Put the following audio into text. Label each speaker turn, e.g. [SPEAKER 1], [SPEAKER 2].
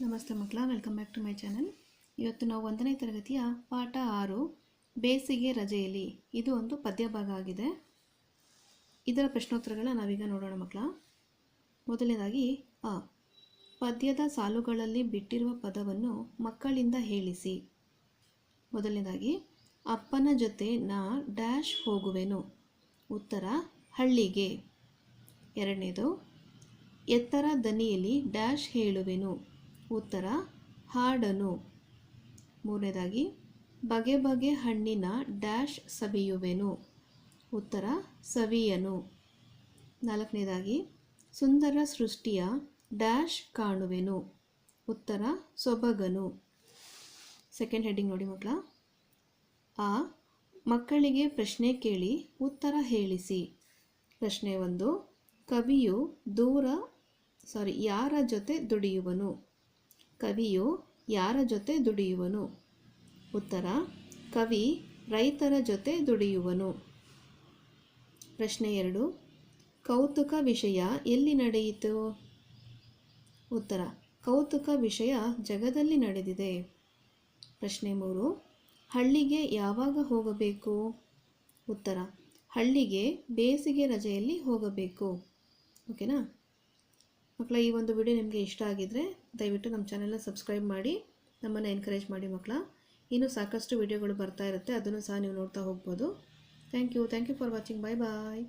[SPEAKER 1] ನಮಸ್ತೆ ಮಕ್ಕಳ welcome back to my channel ಇವತ್ತು ನಾವು ಒಂದನೇ ತರಗತಿಯ ಪಾಠ ಆರು, ಬೇಸಿಗೆ ರಜೆಯಲ್ಲಿ. ಇದು ಒಂದು ಪದ್ಯ ಭಾಗ ಆಗಿದೆ. ಇದರ ಪ್ರಶ್ನೋತ್ತರಗಳನ್ನ ನಾವೀಗ ನೋಡೋಣ ಮಕ್ಕಳ. ಮೊದಲನೇದಾಗಿ, ಅ. ಪದ್ಯದ ಸಾಲುಗಳಲ್ಲಿ ಬಿಟ್ಟಿರುವ ಪದವನ್ನು ಮಕ್ಕಳಿಂದ ಹೇಳಿಸಿ. ಮೊದಲನೇದಾಗಿ, ಅಪ್ಪನ ಜೊತೆ ನಾ ಡ್ಯಾಶ್ ಹೋಗುವೆನು. ಉತ್ತರ, ಹಳ್ಳಿಗೆ. ಎರಡನೇದು, ಎತ್ತರ ದನಿಯಲ್ಲಿ ಡ್ಯಾಶ್ ಹೇಳುವೆನು. ಉತ್ತರ, ಹಾಡನು. ಮೂರನೇದಾಗಿ, ಬಗೆ ಬಗೆ ಹಣ್ಣಿನ ಡ್ಯಾಶ್ ಸವಿಯುವೆನು. ಉತ್ತರ, ಸವಿಯನು. ನಾಲ್ಕನೇದಾಗಿ, ಸುಂದರ ಸೃಷ್ಟಿಯ ಡ್ಯಾಶ್ ಕಾಣುವೆನು. ಉತ್ತರ, ಸೊಬಗನು. ಸೆಕೆಂಡ್ ಹೆಡ್ಡಿಂಗ್ ನೋಡಿ ಮಕ್ಕಳ. ಆ, ಮಕ್ಕಳಿಗೆ ಪ್ರಶ್ನೆ ಕೇಳಿ ಉತ್ತರ ಹೇಳಿಸಿ. ಪ್ರಶ್ನೆ ಒಂದು, ಕವಿಯು ದೂರ ಸಾರಿ ಯಾರ ಜೊತೆ ದುಡಿಯುವನು? ಕವಿಯು ಯಾರ ಜೊತೆ ದುಡಿಯುವನು? ಉತ್ತರ, ಕವಿ ರೈತರ ಜೊತೆ ದುಡಿಯುವನು. ಪ್ರಶ್ನೆ ಎರಡು, ಕೌತುಕ ವಿಷಯ ಎಲ್ಲಿ ನಡೆಯಿತು? ಉತ್ತರ, ಕೌತುಕ ವಿಷಯ ಜಗದಲ್ಲಿ ನಡೆದಿದೆ. ಪ್ರಶ್ನೆ ಮೂರು, ಹಳ್ಳಿಗೆ ಯಾವಾಗ ಹೋಗಬೇಕು? ಉತ್ತರ, ಹಳ್ಳಿಗೆ ಬೇಸಿಗೆ ರಜೆಯಲ್ಲಿ ಹೋಗಬೇಕು. ಓಕೆನಾ? ಮಕ್ಕಳ, ಈ ಒಂದು ವಿಡಿಯೋ ನಿಮಗೆ ಇಷ್ಟ ಆಗಿದ್ದರೆ ದಯವಿಟ್ಟು ನಮ್ಮ ಚಾನೆಲ್ನ ಸಬ್ಸ್ಕ್ರೈಬ್ ಮಾಡಿ, ನಮ್ಮನ್ನು ಎನ್ಕರೇಜ್ ಮಾಡಿ ಮಕ್ಕಳ. ಇನ್ನೂ ಸಾಕಷ್ಟು ವಿಡಿಯೋಗಳು ಬರ್ತಾ ಇರುತ್ತೆ, ಅದನ್ನು ಸಹ ನೀವು ನೋಡ್ತಾ ಹೋಗ್ಬೋದು. Thank you thank you for watching bye bye